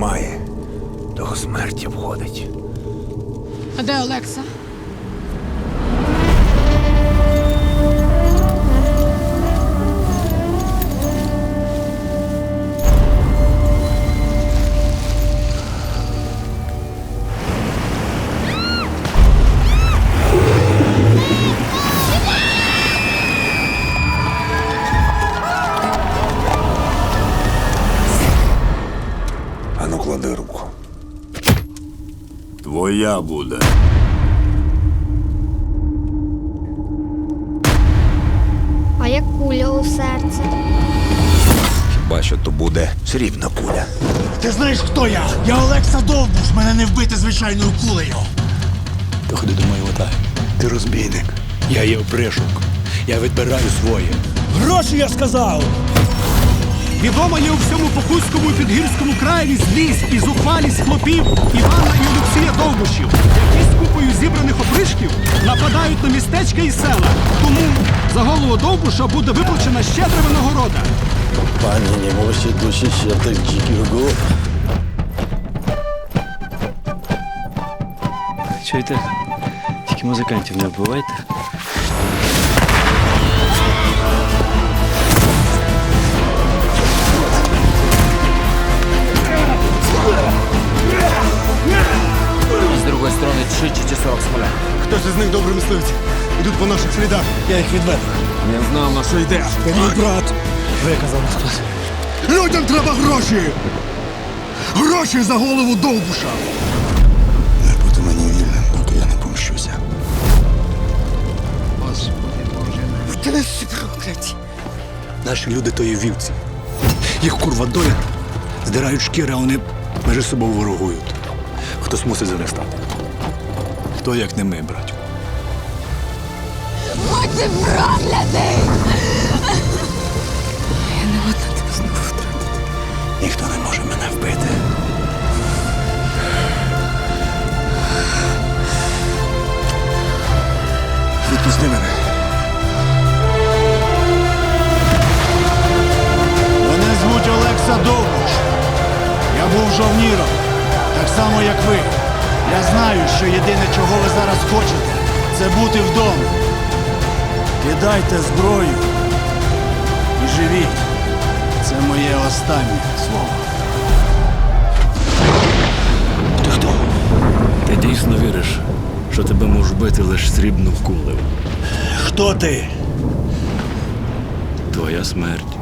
має, того смерті входить. А де Олекса? Твоя буде. А як куля у серце? Хіба що то буде срібна куля. Ти знаєш, хто я? Я Олекса Довбуш, мене не вбити звичайною кулею. Ти ходи до моєї ватаги. Ти розбійник. Я є опришок. Я відбираю своє. Гроші я сказав! Відома є у всьому Покутському і Підгірському краєві злість і зухвалість хлопів Івана і Олексія Довбушів, які з купою зібраних опришків нападають на містечка і села. Тому за голову Довбуша буде виплачена щедра винагорода. Пані не мусить душі ще так дикого. Чуєте? Тільки музикантів не вбивайте. Із них добре мисливці. Ідуть по наших слідах. Я їх відведу. Не знал, на що йде. Ти мій брат. Виказав на хтось. Людям треба гроші! Гроші за голову Довбуша! Не бути мені вільним, поки я не помщуся. Наші люди то є вівці. Їх курва доля. Здирають шкіри, а вони між собою ворогують. Хтось мусить за них стати. Хто як не ми, братю. Оце проклятий! Ніхто не може мене вбити. Відпусти мене. Мене звуть Олекса Довбуш. Я був жовніром, так само як ви. Я знаю, що єдине, чого ви зараз хочете, це бути вдома. Кидайте зброю і живіть. Це моє останнє слово. Ти хто? Ти дійсно віриш, що тебе можуть бити лише срібну кулею. Хто ти? Твоя смерть